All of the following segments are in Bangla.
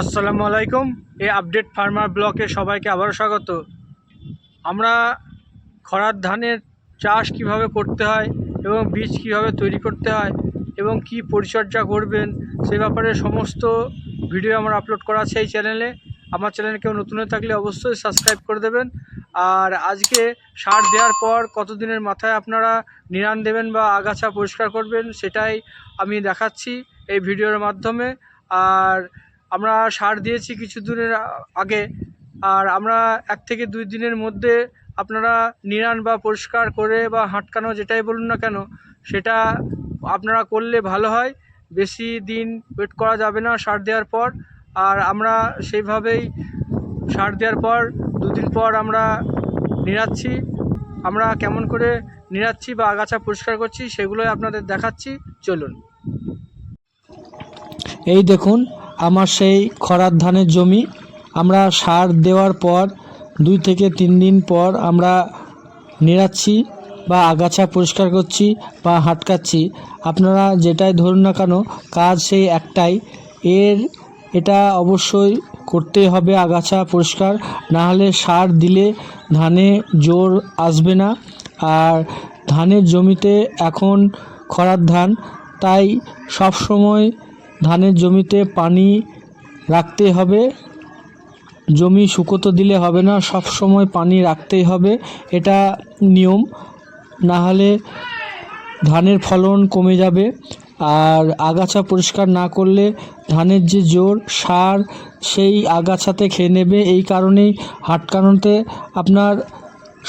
আসসালামু আলাইকুম এই আপডেট ফার্মার ব্লকে সবাইকে আবারও স্বাগত। আমরা খরার ধানের চাষ কীভাবে করতে হয় এবং বীজ কীভাবে তৈরি করতে হয় এবং কি পরিচর্যা করবেন, সে ব্যাপারে সমস্ত ভিডিও আমরা আপলোড করা আছে এই চ্যানেলে। আমার চ্যানেলে কেউ নতুন হয়ে থাকলে অবশ্যই সাবস্ক্রাইব করে দেবেন। আর আজকে সার দেওয়ার পর কতদিনের মাথায় আপনারা নিরান দেবেন বা আগাছা পরিষ্কার করবেন, সেটাই আমি দেখাচ্ছি এই ভিডিওর মাধ্যমে। আর আমরা সার দিয়েছি কিছু দিনের আগে। আর আমরা এক থেকে দুই দিনের মধ্যে আপনারা নিরান বা পরিষ্কার করে বা হাঁটকানো যেটাই বলুন না কেন, সেটা আপনারা করলে ভালো হয়। বেশি দিন ওয়েট করা যাবে না সার দেওয়ার পর। আর আমরা সেইভাবেই সার দেওয়ার পর দুদিন পর আমরা নিরাচ্ছি। আমরা কেমন করে নিরাচ্ছি বা আগাছা পরিষ্কার করছি সেগুলোই আপনাদের দেখাচ্ছি। চলুন। এই দেখুন আমার সেই খরার ধানের জমি। আমরা সার দেওয়ার পর, দুই থেকে তিন দিন পর আমরা নেড়াচ্ছি বা আগাছা পরিষ্কার করছি বা হাটকাচ্ছি। আপনারা যেটাই ধরুন না কেন, কাজ সেই একটাই। এর, এটা অবশ্যই করতে হবে আগাছা পরিষ্কার। না হলে সার দিলে ধানে জোর আসবে না। আর ধানের জমিতে এখন খরার ধান, তাই সব সময় ধানের জমিতে পানি রাখতে হবে, জমি শুকোতে দিলে হবে না, সব সময় পানি রাখতেই হবে, এটা নিয়ম। না হলে ধানের ফলন কমে যাবে আর আগাছা পরিষ্কার না করলে ধানের যে জোর, সার সেই আগাছাতে খেয়ে নেবে। এই কারণেই হাটকানোতে আপনার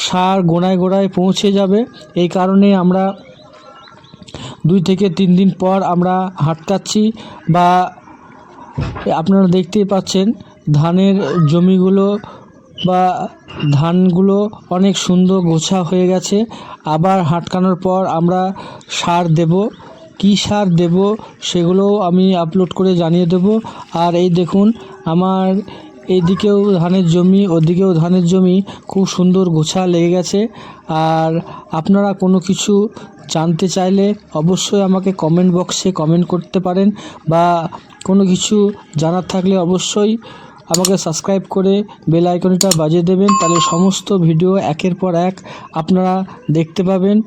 সার গোড়ায় গোড়ায় পৌঁছে যাবে। এই কারণে আমরা দুই থেকে তিন দিন পর আমরা হাটকাচ্ছি বা আপনারা দেখতেই পাচ্ছেন, ধানের জমিগুলো বা ধানগুলো অনেক সুন্দর গোছা হয়ে গেছে। আবার হাটকানোর পর আমরা সার দেব। কী সার দেব সেগুলোও আমি আপলোড করে জানিয়ে দেব। আর এই দেখুন, আমার এইদিকেও ধানের জমি, ওদিকেও ধানের জমি খুব সুন্দর গোছা লেগে গেছে। আর আপনারা কোনো কিছু জানতে চাইলে অবশ্যই আমাকে কমেন্ট বক্সে কমেন্ট করতে পারেন বা কোনো কিছু জানার থাকলে অবশ্যই আমাকে সাবস্ক্রাইব করে বেল আইকনটা বাজিয়ে দেবেন। তাহলে সমস্ত ভিডিও একের পর এক আপনারা দেখতে পাবেন।